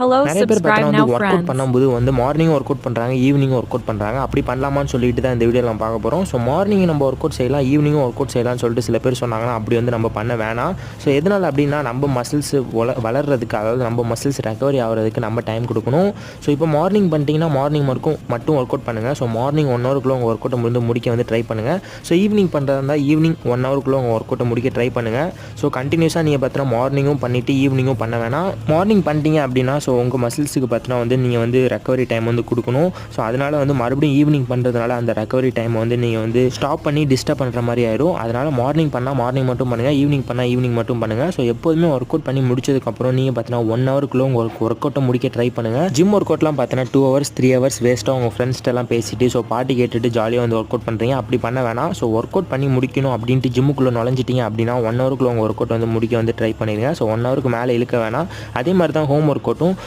Hello, நிறைய பேர் பார்த்தீங்கன்னா வந்து ஒர்க் அவுட். பண்ணும்போது வந்து மார்னிங் ஒர்க் அவுட் பண்ணுறாங்க ஈவினிங் ஒர்க் அவுட் பண்ணுறாங்க அப்படி பண்ணலாமான்னு சொல்லிட்டு தான் இந்த வீடியோவில் நம்ம பார்க்க போகிறோம் ஸோ மார்னிங் நம்ம ஒர்க் அவுட் செய்யலாம் ஈவினிங்கும் ஒர்க் அவுட் செய்யலாம்னு சொல்லிட்டு சில பேர் சொன்னாங்கன்னா அப்படி வந்து நம்ம பண்ண வேணாம். ஸோ எதனால் அப்படின்னா நம்ம மசில்ஸ் வள வளர்றதுக்கு அதாவது நம்ம மசில்ஸ் ரெக்கவரி ஆகிறதுக்கு நம்ம டைம் கொடுக்கணும். ஸோ இப்போ மார்னிங் பண்ணிட்டீங்கன்னா மார்னிங் மட்டும் மட்டும் ஒர்க் அவுட் பண்ணுங்கள் ஸோ மார்னிங் ஒன் ஹவருக்குள்ளே உங்கள் ஒர்க் அவுட்டை வந்து முடிக்க வந்து ட்ரை பண்ணுங்கள் ஸோ ஈவினிங் பண்ணுறதா இருந்தால் ஈவினிங் ஒன் ஹவருக்குள்ளே உங்கள் ஒர்க் அவுட்டை முடிக்க ட்ரை பண்ணுங்கள் ஸோ கண்டினியூஸாக நீங்கள் பார்த்தீங்கன்னா மார்னிங்கும் பண்ணிவிட்டு ஈவினிங்கும் பண்ண வேணாம். மார்னிங் பண்ணிட்டீங்க அப்படின்னா ஸோ உங்கள் மசில்ஸுக்கு பார்த்தினா வந்து நீங்கள் வந்து ரெக்கவரி டைம் வந்து கொடுக்கணும். ஸோ அதனால் வந்து மறுபடியும் ஈவினிங் பண்ணுறதுனால அந்த ரெக்கவரி டைம் வந்து நீங்கள் வந்து ஸ்டாப் பண்ணி டிஸ்டர்ப் பண்ணுற மாதிரி ஆயிடும். அதனால் மார்னிங் பண்ணால் மார்னிங் மட்டும் பண்ணுங்கள் ஈவினிங் பண்ணால் ஈவினிங் மட்டும் பண்ணுங்கள் ஸோ எப்போதுமே ஒர்க் அவுட் பண்ணி முடிச்சதுக்கப்புறம் நீங்கள் பார்த்தீங்கன்னா ஒன் ஹவருக்குள்ளே உங்கள் ஒர்க் அவுட்டை முடிக்க ட்ரை பண்ணுங்கள் ஜிம் ஒர்க் அவுட்லாம் பார்த்தீங்கன்னா டூ ஹவர்ஸ் த்ரீ ஹவர்ஸ் வேஸ்ட்டாக உங்கள் ஃப்ரெண்ட்ஸ்ட்டெல்லாம் பேசிட்டு ஸோ பாட்டு கேட்டுட்டு ஜாலியாக வந்து ஒர்க் அவுட் பண்ணுறீங்க அப்படி பண்ண வேணாம். ஸோ ஒர்க் அவுட் பண்ணி முடிக்கணும் அப்படின்ட்டு ஜிம்முக்குள்ளே நுழைஞ்சிட்டீங்க அப்படின்னா ஒன் ஹவருக்குள்ள உங்கள் ஒர்க் அவுட் வந்து முடிக்க வந்து ட்ரை பண்ணிடுங்க ஸோ ஒன் ஹவருக்கு மேலே இழுக்க வேணாம். அதே மாதிரி தான் ஹோம் ஒர்க் அவுட்டும்